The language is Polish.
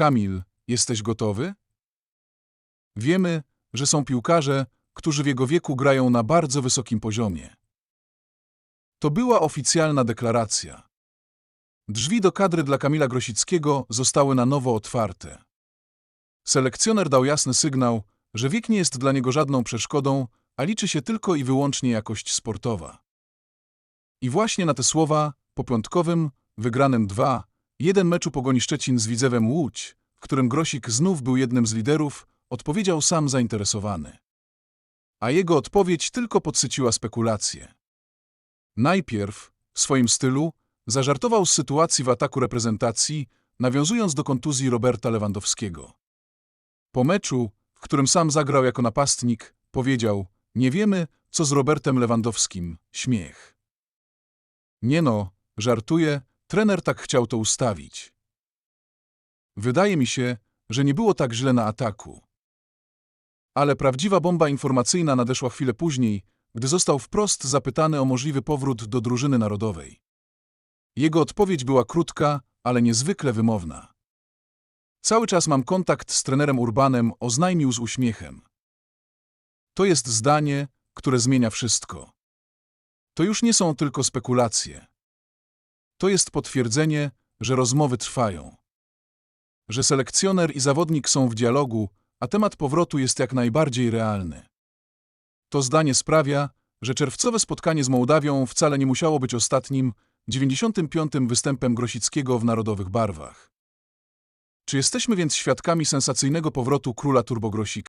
Kamil, jesteś gotowy? Wiemy, że są piłkarze, którzy w jego wieku grają na bardzo wysokim poziomie. To była oficjalna deklaracja. Drzwi do kadry dla Kamila Grosickiego zostały na nowo otwarte. Selekcjoner dał jasny sygnał, że wiek nie jest dla niego żadną przeszkodą, a liczy się tylko i wyłącznie jakość sportowa. I właśnie na te słowa, po piątkowym, wygranym 2-1 meczu Pogoni Szczecin z Widzewem Łódź, w którym Grosik znów był jednym z liderów, odpowiedział sam zainteresowany. A jego odpowiedź tylko podsyciła spekulacje. Najpierw, w swoim stylu, zażartował z sytuacji w ataku reprezentacji, nawiązując do kontuzji Roberta Lewandowskiego. Po meczu, w którym sam zagrał jako napastnik, powiedział: Nie wiemy, co z Robertem Lewandowskim. Śmiech. Nie no, żartuję, trener tak chciał to ustawić. Wydaje mi się, że nie było tak źle na ataku. Ale prawdziwa bomba informacyjna nadeszła chwilę później, gdy został wprost zapytany o możliwy powrót do drużyny narodowej. Jego odpowiedź była krótka, ale niezwykle wymowna. Cały czas mam kontakt z trenerem Urbanem, oznajmił z uśmiechem. To jest zdanie, które zmienia wszystko. To już nie są tylko spekulacje. To jest potwierdzenie, że rozmowy trwają. Że selekcjoner i zawodnik są w dialogu, a temat powrotu jest jak najbardziej realny. To zdanie sprawia, że czerwcowe spotkanie z Mołdawią wcale nie musiało być ostatnim, 95. występem Grosickiego w narodowych barwach. Czy jesteśmy więc świadkami sensacyjnego powrotu króla turbogrosika?